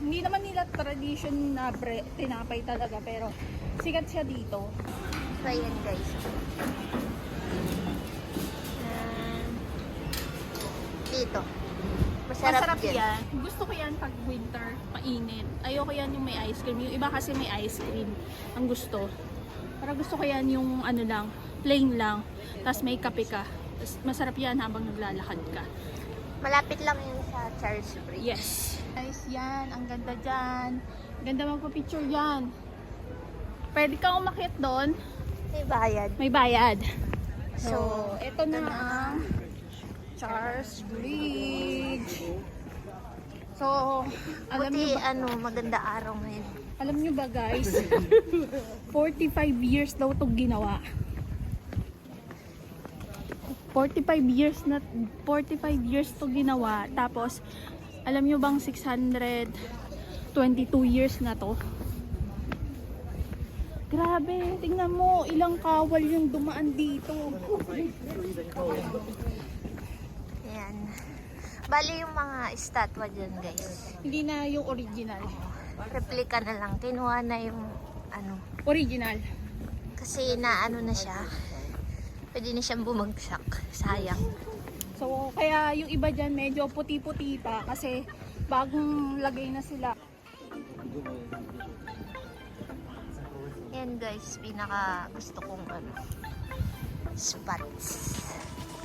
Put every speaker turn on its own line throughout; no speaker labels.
Hindi naman nila tradition na bre- tinapay talaga, pero sikat siya dito.
So, ayan guys. Ah, dito. Masarap,
Masarap
yan.
yan. Gusto ko yan pag winter, mainit. Ayoko yan yung may ice cream. Yung iba kasi may ice cream. Ang gusto. Para gusto ko yan yung ano lang, plain lang. Tapos may kape ka. Masarap yan habang naglalakad ka.
Malapit lang yun sa Charles Bridge.
Yes. Guys, yan. Ang ganda dyan. Ganda magpa-picture yan. Pwede kang umakyat doon.
May bayad.
May bayad. So, ito na ang Charles Bridge. So, alam
Buti,
niyo ba,
ano, maganda araw ngayon.
alam niyo ba guys, 45 years daw 'tong ginawa. 45 years na 45 years 'to ginawa. Tapos alam niyo bang 622 years na 'to? Grabe, tingnan mo, ilang kawal yung dumaan dito.
Ayan. Bali yung mga estatwa dyan, guys.
Hindi na yung original.
Replika na lang. Kinuha na yung, ano,
Original.
kasi na ano na siya. Pwede na siyang bumagsak. Sayang.
So, kaya yung iba dyan medyo puti-puti pa kasi bagong lagay na sila.
Yan guys, pinaka gusto kong ano, spots.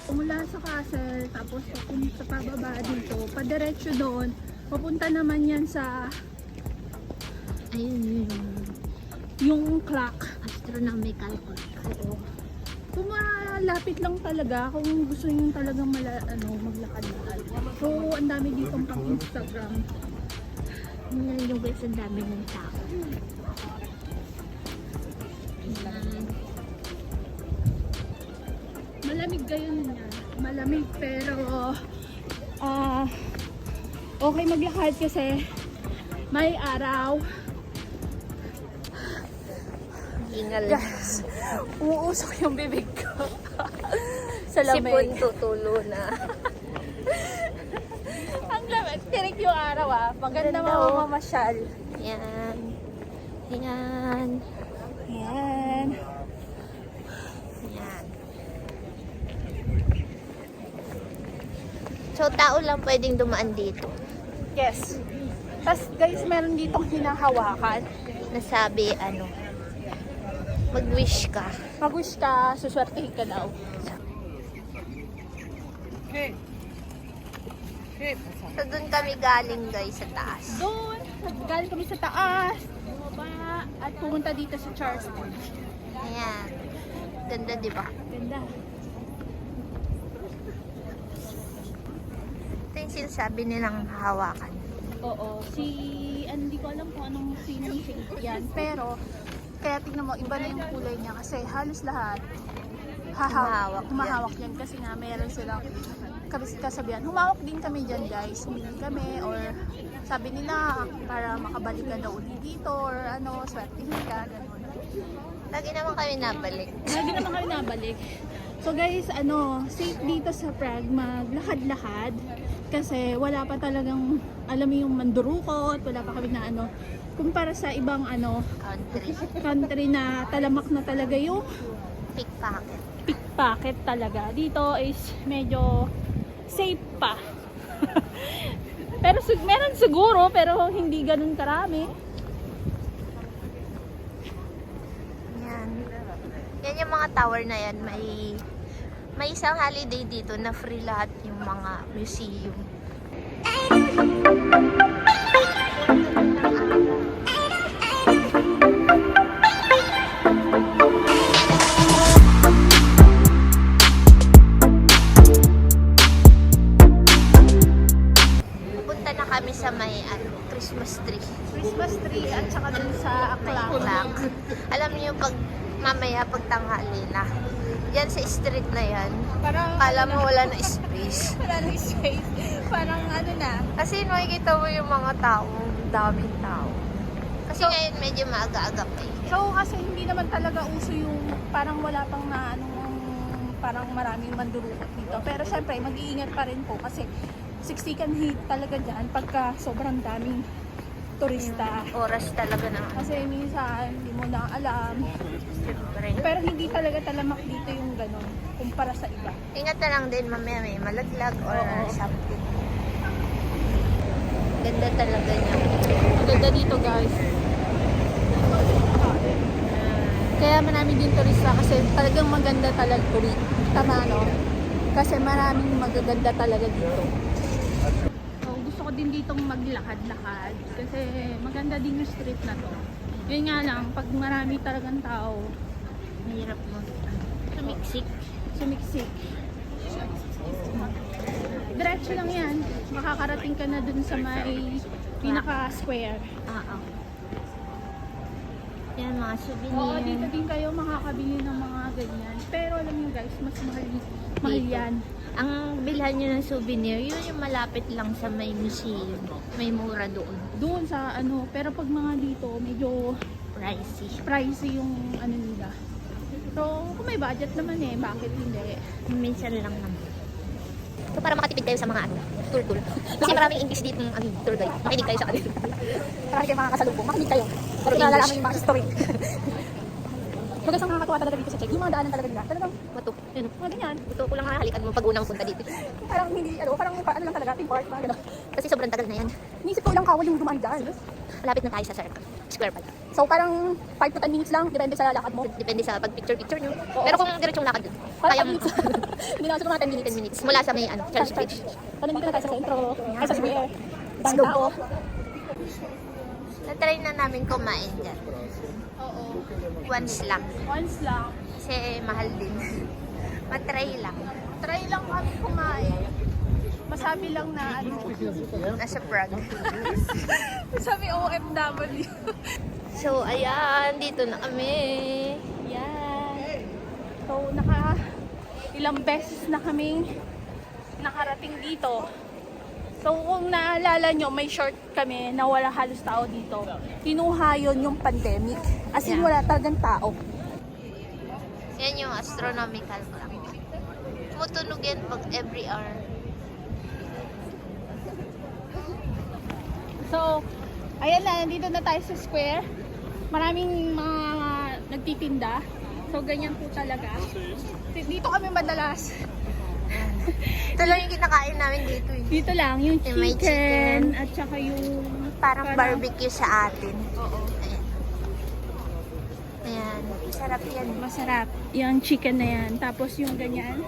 Mula sa castle, tapos papunta pababa dito, padiretso doon, papunta naman yan sa
Ayun
yung clock.
astronomical clock.
Oo. Malapit lang talaga, kung gusto nyo talagang mala, ano, maglakad-lakad. So, ang dami dito pang Instagram.
Yun yung guys, ang dami ng tao.
Malamig gayon niya. Malamig pero ah okay maglakad kasi may araw.
Ingal.
Guys, uusok yung bibig ko. sa
Sipon
lamig.
tutulo na.
Ang lamig. Tirik yung araw ah. Maganda
Ganda, oh.
mamamasyal.
Yan. Yan.
Yan.
Yan. So, tao lang pwedeng dumaan dito.
Yes. Tapos guys, meron ditong hinahawakan.
Nasabi, ano, mag-wish ka.
Mag-wish ka, suswertehin ka daw.
So, dun kami galing guys sa taas.
Doon, galing kami sa taas, bumaba, at pumunta dito sa Charles Bridge.
Ayan. Ganda, di ba?
Ganda.
Ito yung sinasabi nilang hawakan.
Oo, si, ano, hindi ko alam kung anong shape yan, pero, kaya tingnan mo, iba na yung kulay niya kasi halos lahat hahawak,
Humahawak
yan kasi nga meron silang kasabihan. Humawak din kami dyan guys, humingi kami or sabi nila para makabalik ka daw ulit dito or ano, swertihin ka, ganun.
Lagi naman kami nabalik.
Lagi naman kami nabalik. So guys, ano, safe dito sa Prague maglakad-lakad kasi wala pa talagang alam mo yung mandurukot, wala pa kami na ano kumpara sa ibang ano
Country.
country na talamak na talaga yung
Pickpocket.
pickpocket talaga. Dito is medyo safe pa. pero meron siguro pero hindi ganun karami.
Yan. Yan yung mga tower na yan. May may isang holiday dito na free lahat yung mga museum. Pupunta na kami sa may ano, Christmas tree.
Christmas tree at saka dun sa
May clock. Alam niyo pag mamaya pag tanghali na. Yan sa street na yan.
Parang
Kala mo wala na space.
wala nang space. Parang ano na.
Kasi makikita mo yung mga tao, daming tao. Kasi ngayon medyo maaga-aga pa eh.
So kasi hindi naman talaga uso yung parang wala pang na anong parang maraming mandurukot dito. Pero syempre mag-iingat pa rin po kasi siksikan hit talaga dyan pagka sobrang daming turista.
Oras talaga na.
Kasi minsan, hindi mo na alam.
Siyempre.
Pero hindi talaga talamak dito yung ganun kumpara sa iba.
Ingat na lang din mamaya may malaglag or
Oo.
something. Ganda talaga niya.
Ganda dito guys. Kaya marami din turista kasi talagang maganda talaga. Tama no? Kasi maraming magaganda talaga dito. Din ditong maglakad-lakad kasi maganda din yung street na to. Yun nga lang, pag marami talagang tao,
Mahirap mo. Sumiksik.
sumiksik. Diretso lang yan. Makakarating ka na dun sa may pinaka-square.
Oo. Yan mga souvenir.
Oo, dito din kayo makakabili ng mga ganyan. Pero alam nyo guys, mas mahal, mahal
Dito.
yan.
Ang bilhan nyo ng souvenir, yun yung malapit lang sa may museum. May mura doon.
Doon sa ano, pero pag mga dito, medyo
Pricey.
pricey yung ano nila. So, kung may budget naman eh, bakit hindi?
Minsan lang naman. So para makatipid kayo sa mga ano, tour-tour. Kasi maraming English dito ng ano, tour guide. Makinig kayo sa kanila.
Para kayo mga kasalubong, makinig kayo.
Puro English.
yung mga history. Magandang ang nakakatuwa talaga dito sa Czech. Yung mga daanan talaga nila. Talagang
Mato. Yun.
mga ganyan.
Gusto ko lang hahalikan mo pag unang punta dito.
Parang hindi, ano, parang pa- ano lang talaga, theme park, parang gano'n.
Kasi sobrang tagal na yan.
Inisip ko ilang kawal yung dumaan dyan.
Malapit na tayo sa circle. Square pala.
So parang 5 to 10 minutes lang, depende sa lakad mo.
Depende sa pag-picture-picture nyo. Pero kung diretsong lakad yun, kaya
10 minutes. Hindi na siguro mga 10 minutes.
10 minutes. Mula sa may ano, Church Bridge.
So nandito na tayo sa sentro, ay sa Dami
go.
tao.
Na-try na namin kumain dyan. Once lang.
Once lang.
Kasi mahal din. Matry lang.
Try lang kami kumain. Masabi lang na ano,
Nasa Prague.
sabi OFW.
So, ayan. Dito na kami.
Yan. So, naka ilang beses na kami nakarating dito. So, kung naalala nyo, may short kami na wala halos tao dito. Kinuha yun yung pandemic. As in,
Yeah.
wala talagang tao.
Yan yung astronomical clock. Tumutunog yan pag every hour.
So, ayan na, nandito na tayo sa square. Maraming mga nagtitinda. So, ganyan po talaga. Dito kami madalas.
Ito lang yung kinakain namin dito. Eh.
Dito lang, yung
Yung may
chicken,
chicken.
at saka yung...
Parang
Parang-
barbecue sa atin.
Oo.
Ayan. Ayan. Sarap yan.
Masarap. Yung chicken na yan. Tapos yung ganyan.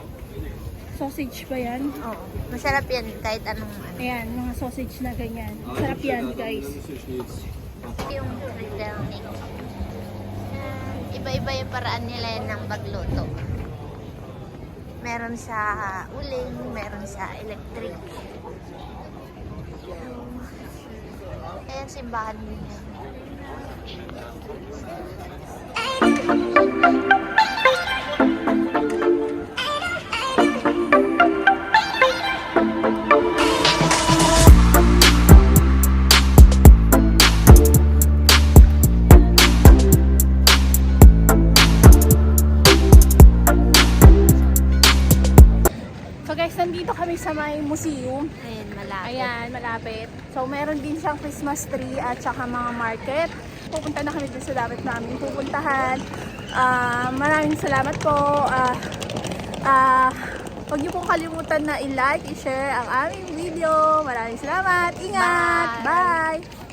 Sausage ba yan?
Oo. Masarap yan kahit anong ano.
Ayan, mga sausage na ganyan. Sarap yan, guys.
Yung. Iba-iba yung paraan nila yan ng pagluto. Meron sa uling, meron sa electric. Ayan, simbahan nila.
Nandito kami sa may museum.
Ayan, malapit.
Ayan, malapit. So, meron din siyang Christmas tree at saka mga market. Pupunta na kami dun sa dapat namin pupuntahan. Ah, maraming salamat po. Ah, ah, huwag niyo pong kalimutan na i-like, i-share ang aming video. Maraming salamat. Ingat!
Bye!
Bye.